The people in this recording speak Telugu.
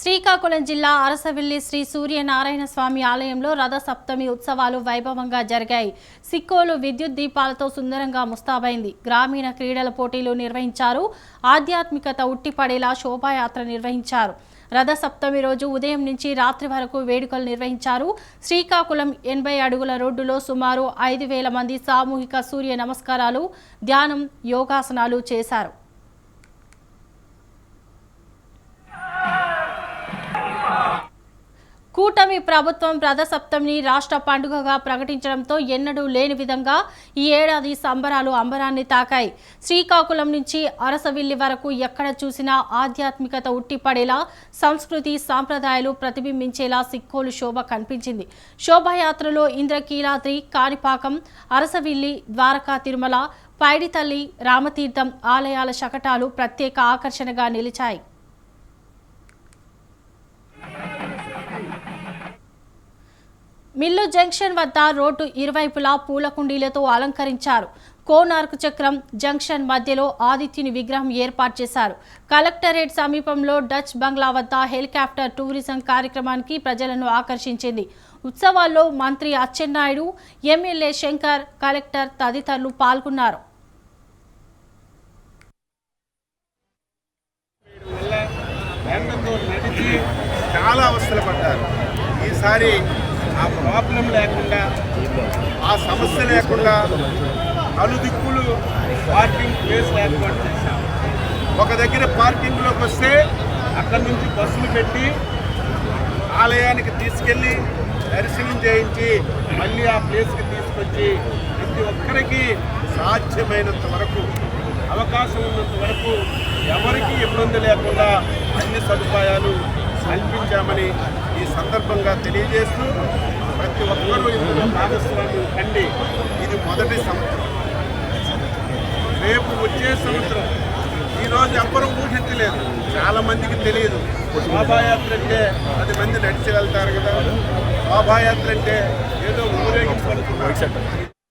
శ్రీకాకుళం జిల్లా అరసవిల్లి శ్రీ సూర్యనారాయణ స్వామి ఆలయంలో రథ సప్తమి ఉత్సవాలు వైభవంగా జరిగాయి. సిక్కోలు విద్యుత్ దీపాలతో సుందరంగా ముస్తాబైంది. గ్రామీణ క్రీడల పోటీలు నిర్వహించారు. ఆధ్యాత్మికత ఉట్టిపడేలా శోభాయాత్ర నిర్వహించారు. రథ సప్తమి రోజు ఉదయం నుంచి రాత్రి వరకు వేడుకలు నిర్వహించారు. శ్రీకాకుళం ఎనభై అడుగుల రోడ్డులో సుమారు ఐదు వేల మంది సామూహిక సూర్య నమస్కారాలు ధ్యానం యోగాసనాలు చేశారు. కూటమి ప్రభుత్వం రథసప్తమిని రాష్ట్ర పండుగగా ప్రకటించడంతో ఎన్నడూ లేని విధంగా ఈ ఏడాది సంబరాలు అంబరాన్ని తాకాయి. శ్రీకాకుళం నుంచి అరసవిల్లి వరకు ఎక్కడ చూసినా ఆధ్యాత్మికత ఉట్టిపడేలా సంస్కృతి సాంప్రదాయాలు ప్రతిబింబించేలా సిక్కోలు శోభ కనిపించింది. శోభాయాత్రలో ఇంద్రకీలాద్రి కాణిపాకం అరసవిల్లి ద్వారకా తిరుమల పైడితల్లి రామతీర్థం ఆలయాల శకటాలు ప్రత్యేక ఆకర్షణగా నిలిచాయి. మిల్లు జంక్షన్ వద్ద రోడ్డు ఇరువైపులా పూల కుండీలతో అలంకరించారు. కోనార్క్ చక్రం జంక్షన్ మధ్యలో ఆదిత్యుని విగ్రహం ఏర్పాటు చేశారు. కలెక్టరేట్ సమీపంలో డచ్ బంగ్లా వద్ద హెలికాప్టర్ టూరిజం కార్యక్రమానికి ప్రజలను ఆకర్షించింది. ఉత్సవాల్లో మంత్రి అచ్చెన్నాయుడు ఎమ్మెల్యే శంకర్ కలెక్టర్ తదితరులు పాల్గొన్నారు. చాలా అవస్థలు పడ్డారు. ఈసారి ఆ ప్రాబ్లం లేకుండా ఆ సమస్య లేకుండా నలుదిక్కులు పార్కింగ్ ప్లేస్ ఏర్పాటు చేశాం. ఒక దగ్గర పార్కింగ్లోకి వస్తే అక్కడి నుంచి బస్సులు పెట్టి ఆలయానికి తీసుకెళ్ళి దర్శనం చేయించి మళ్ళీ ఆ ప్లేస్కి తీసుకొచ్చి ప్రతి ఒక్కరికి సాధ్యమైనంత వరకు అవకాశం ఉన్నంత వరకు ఎవరికి ఇబ్బంది లేకుండా అన్ని సదుపాయాలు కల్పించామని ఈ సందర్భంగా తెలియజేస్తూ ప్రతి ఒక్కరూ ఇందులో భాగస్వామ్యం కండి. ఇది మొదటి సంవత్సరం. రేపు వచ్చే సంవత్సరం ఈరోజు ఎవ్వరూ ఊహించలేదు. చాలా మందికి తెలియదు. శోభాయాత్ర అంటే పది మంది నడిచి వెళ్తారు కదా. శోభాయాత్ర అంటే ఏదో ఊరేగింపు.